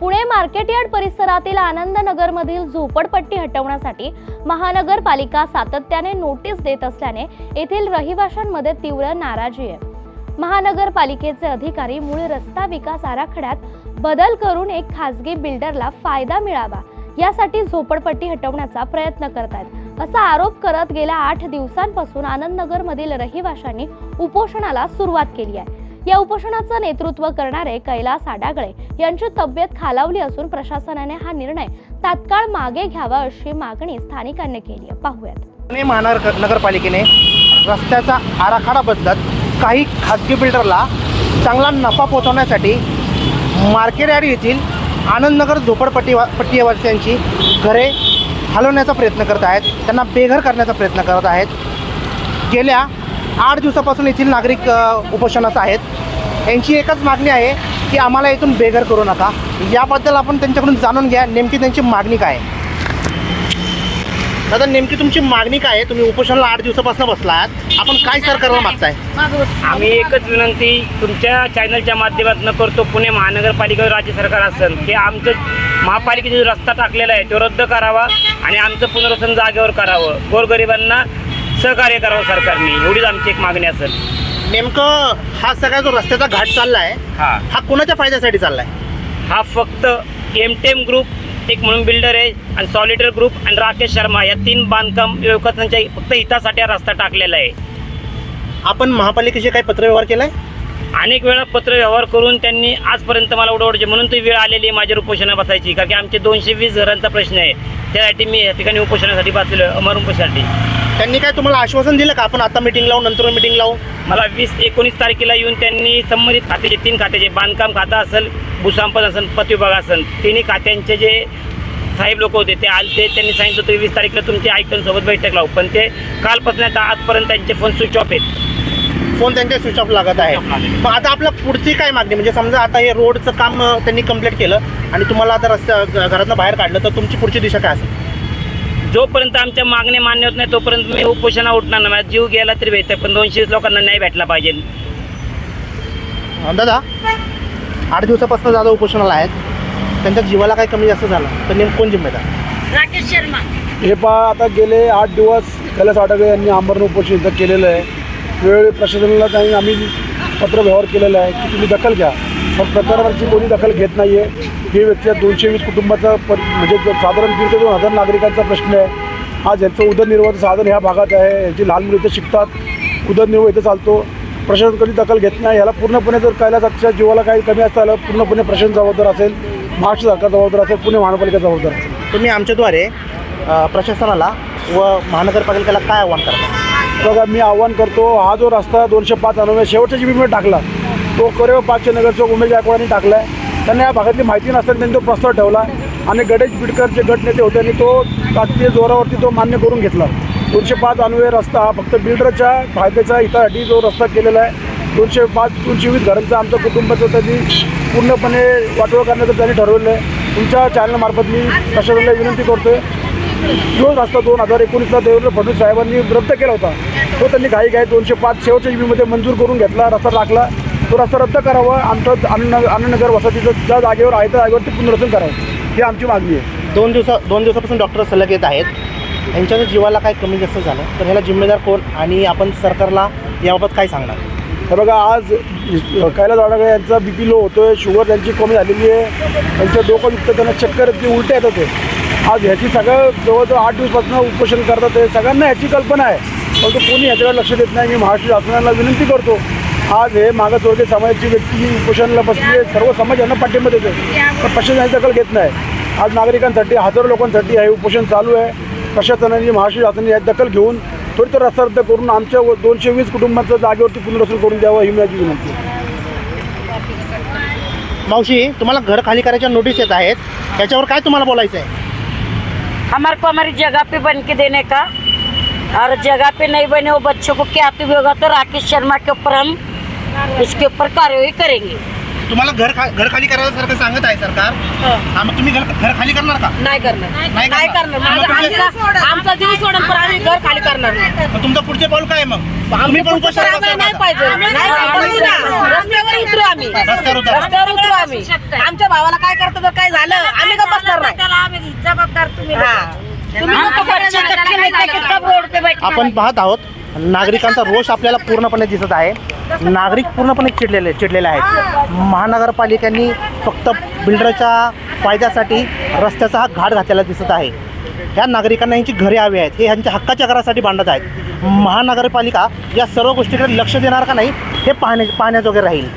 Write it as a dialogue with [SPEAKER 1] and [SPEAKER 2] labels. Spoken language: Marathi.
[SPEAKER 1] पुणे मार्केटयार्ड परिसरातील आनंदनगरमधील झोपडपट्टी हटवण्यासाठी महानगरपालिका सातत्याने नोटीस देत असल्याने येथील रहिवाशांमध्ये तीव्र नाराजी आहे. महानगरपालिकेचे अधिकारी मूळ रस्ता विकास आराखड्यात बदल करून एक खासगी बिल्डरला फायदा मिळावा यासाठी झोपडपट्टी हटवण्याचा प्रयत्न करतायत. असा आरोप करत गेल्या आठ दिवसांपासून आनंदनगरमधील रहिवाशांनी उपोषणाला सुरुवात केली आहे. या उपोषणाचं नेतृत्व करणारे कैलास आडागळे यांची तब्येत खालावली असून प्रशासनाने हा निर्णय तात्काळ मागे घ्यावा अशी मागणी स्थानिकांनी केली आहे. पाहूयात.
[SPEAKER 2] पुणे महानगर नगरपालिकेने रस्त्याचा आराखडा बदलत काही खाजगी बिल्डरला चांगला नफा पोचवण्यासाठी मार्केटयार्ड येथील आनंदनगर झोपडपट्टी पट्टीवासियांची घरे हलवण्याचा प्रयत्न करत आहेत. त्यांना बेघर करण्याचा प्रयत्न करत आहेत. गेल्या आठ दिवसापासून येथील नागरिक अ, उपोषणास आहेत. यांची एकच मागणी आहे की आम्हाला इथून बेघर करू नका. याबद्दल आपण त्यांच्याकडून जाणून घ्या नेमकी त्यांची मागणी काय आहे. दादा नेमकी तुमची मागणी काय आहे? तुम्ही उपोषणाला आठ दिवसापासून बसलात. आपण काय सरकारला मागताय?
[SPEAKER 3] आम्ही एकच विनंती तुमच्या चॅनलच्या माध्यमातून करतो पुणे महानगरपालिका राज्य सरकार असेल हे आमचं महापालिकेचा जो रस्ता टाकलेला आहे तो रद्द करावा आणि आमचं पुनर्वसन जागेवर करावं. गोरगरिबांना सहकार्य करावं सरकारने. एवढीच आमची एक मागणी असेल.
[SPEAKER 2] नेमकं हा सगळा जो रस्त्याचा घाट चाललाय
[SPEAKER 3] हा.
[SPEAKER 2] हा कोणाच्या फायद्यासाठी चाललाय?
[SPEAKER 3] हा फक्त एमटेम ग्रुप एक म्हणून बिल्डर आहे आणि सॉलिडर ग्रुप आणि राकेश शर्मा या तीन बांधकाम व्यवसायांच्या फक्त हितासाठी हा रस्ता टाकलेला आहे.
[SPEAKER 2] आपण महापालिकेशी काही पत्रव्यवहार केलाय?
[SPEAKER 3] अनेक वेळा पत्र व्यवहार करून त्यांनी आजपर्यंत मला उडवडचे म्हणून ती वेळ आलेली आहे माझ्या उपोषणा बसायची. कारण की आमचे दोनशे वीस घरांचा प्रश्न आहे. त्यासाठी मी या ठिकाणी उपोषणासाठी बसलेलो आहे. अमर उपोषणासाठी.
[SPEAKER 2] त्यांनी काय तुम्हाला आश्वासन दिलं का? आपण आता मिटिंग लावू नंतर मिटिंग लावू?
[SPEAKER 3] मला वीस एकोणीस तारखेला येऊन त्यांनी संबंधित खात्याचे तीन खात्याचे बांधकाम खातं असेल भूसंपद असेल पत विभाग असेल तिन्ही खात्यांचे जे साहेब लोक होते ते आले त्यांनी सांगितलं होतं वीस तारखेला तुमच्या आयुक्तांसोबत बैठक लावू. पण ते कालपासून आता आजपर्यंत त्यांचे फोन स्विच ऑफ आहेत.
[SPEAKER 2] फोन त्यांचे स्विच ऑफ लागत आहे. मग आता आपलं पुढची काय मागणी? म्हणजे समजा आता हे रोडचं काम त्यांनी कंप्लीट केलं आणि तुम्हाला आता रस्त्या घरातनं बाहेर काढलं तर तुमची पुढची दिशा काय असेल?
[SPEAKER 3] जोपर्यंत आमच्या मागण्या मान्य होत नाही तोपर्यंत मी उपोषणा उठणार नाही. माझा जीव गेला तरी भेटतं पण दोनशे लोकांना न्याय भेटला पाहिजे.
[SPEAKER 2] दादा आठ दिवसापासून दादा उपोषणाला आहेत. त्यांच्या जीवाला काही कमी जास्त झालं? तर नेमकं कोण जिम्मेदार?
[SPEAKER 4] राकेश शर्मा.
[SPEAKER 5] हे पहा आता गेले आठ दिवस कैलास आठवले यांनी आमरण उपोषण इथं केलेलं आहे. वेळोवेळी प्रशासनाला काही आम्ही पत्र व्यवहार केलेला आहे की तुम्ही दखल घ्या. पण प्रकरणाची कोणी दखल घेत नाही आहे हे व्यक्ती दोनशे वीस कुटुंबाचा प म्हणजे साधारण दीड ते दोन हजार नागरिकांचा प्रश्न आहे. आज यांचं उदरनिर्वाहाचं साधन ह्या भागात आहे. यांची लहान मुलं इथं शिकतात. उदरनिर्वाह इथं चालतो. प्रशासन कधी दखल घेत नाही. याला पूर्णपणे जर कैलासाच्या जीवाला काही कमी असतं आलं पूर्णपणे प्रशासन जबाबदार असेल महाराष्ट्र सरकार जबाबदार असेल पुणे महानगरपालिका जबाबदार असेल.
[SPEAKER 2] तुम्ही आमच्याद्वारे प्रशासनाला व महानगरपालिकेला काय आव्हान करता?
[SPEAKER 5] बघा मी आव्हान करतो हा जो रस्ता दोनशे पाच आणून शेवटच्या मी टाकला तो करेव पाचशे नगरचं उमेश गायकवाडांनी टाकला आहे त्यांना या भागातली माहिती नसताना त्यांनी तो प्रस्ताव ठेवला आणि गणेश बिडकर जे गटनेते होते आणि तो तात्काळ जोरावरती तो मान्य करून घेतला. दोनशे पाच अन्वय रस्ता हा फक्त बिल्डरच्या फायद्याच्या हितासाठी जो रस्ता केलेला आहे. दोनशे पाच दोनशे वीस घरांचं आमचं कुटुंबाचं त्यांनी पूर्णपणे वाटोळ करण्याचं त्यांनी ठरवलं आहे. तुमच्या चॅनलमार्फत मी प्रशासनाला विनंती करतो आहे जो रस्ता दोन हजार एकोणीसला देवेंद्र फडणवीस साहेबांनी रद्द केला होता. तो त्यांनी घाई घाई दोनशे पाच शेवटच्या जीबीमध्ये मंजूर करून घेतला रस्ता टाकला. तो रस्ता रद्द करावा आमचं आनंद आनंदनगर वसतीचं ज्या जागेवर आहे त्या जागेवर ते पुनर्वसन करावं. ही आमची मागणी आहे.
[SPEAKER 2] दोन दिवसा दोन दिवसापासून डॉक्टर सलग येत आहेत. यांच्या जीवाला काय कमी जास्त झालं. तर ह्याला जिम्मेदार कोण आणि आपण सरकारला याबाबत काय सांगणार?
[SPEAKER 5] हे बघा आज कैलास आडगळे यांचा बी पी लो होतो आहे शुगर त्यांची कमी झालेली आहे. त्यांचं डोकं दुखतं त्यांना चक्कर येते उलट्या येतात ते आज ह्याची सगळं जवळजवळ आठ दिवसापासून उपोषण करतात ते सगळ्यांना ह्याची कल्पना आहे. परंतु कोणी ह्याच्याकडे लक्ष देत नाही मी महाराष्ट्र शासनाला विनंती करतो. आज हे मागासवर्गीय समाजाची व्यक्ती उपोषणाला बसली आहे सर्व समाज यांना पाठिंबा देतो पण प्रशासन याची दखल घेत नाही. आज नागरिकांसाठी हजारो लोकांसाठी हे उपोषण चालू आहे. प्रशासनाने महाराष्ट्र शासनाने यात दखल घेऊन त्वरित रस्ता रद्द करून आमच्या व- दोनशे वीस कुटुंबाचं जागेवरती पुनर्वसन करून द्यावं ही माझी विनंती
[SPEAKER 2] मावशी तुम्हाला घर खाली करायच्या नोटीस येत आहेत. त्याच्यावर काय तुम्हाला बोलायचं आहे
[SPEAKER 4] हमारे को हमारी जगह पे बन के देने का। और जगह पे नहीं बने वो बच्चों को क्या भी होगा तो राकेश शर्मा के ऊपर हम इसके ऊपर कार्रवाई करेंगे।
[SPEAKER 2] तुम्हाला घर खा घर खाली करायला सारखं सांगत आहे सरकार. हा, मग तुम्ही घर घर खाली करणार का?
[SPEAKER 6] नाही करणार.
[SPEAKER 2] नाही
[SPEAKER 6] नाही
[SPEAKER 2] करणार.
[SPEAKER 6] करणार.
[SPEAKER 2] मग
[SPEAKER 6] माझा-
[SPEAKER 2] तुमचे-
[SPEAKER 6] आमचा आमचा जीव सोडून पण आम्ही घर खाली करणार नाही.
[SPEAKER 2] मग तुमचं पुढचे पाऊल काय आहे मग? तुम्ही पण
[SPEAKER 6] आम्हाला
[SPEAKER 2] बसणार
[SPEAKER 6] नाही
[SPEAKER 2] का?
[SPEAKER 6] पाहिजे. नाही पाहिजे. ना. रस्त्यावर उतरू आम्ही.
[SPEAKER 2] रस्त्यावर उतरा.
[SPEAKER 6] रस्त्यावर उतरू आम्ही. आमच्या भावाला काय करतं जर काय झालं? आम्ही का बसणार नाही
[SPEAKER 4] जबाबदार तुम्ही
[SPEAKER 6] हा. लोकं.
[SPEAKER 4] नाही
[SPEAKER 2] आपण पाहत आहोत नागरिकांचा रोष आपल्याला पूर्णपणे दिसत आहे. नागरिक पूर्णपणे चिडलेले चिडलेले आहेत. महानगरपालिकांनी फक्त बिल्डरच्या फायद्यासाठी रस्त्याचा हा घाट घातलेला दिसत आहे. ह्या नागरिकांना यांची घरे हवी आहेत. हे ह्यांच्या हक्काच्या घरासाठी बांधत आहेत. महानगरपालिका या सर्व गोष्टीकडे लक्ष देणार का नाही हे पाहण्या पाहण्याजोगे राहील.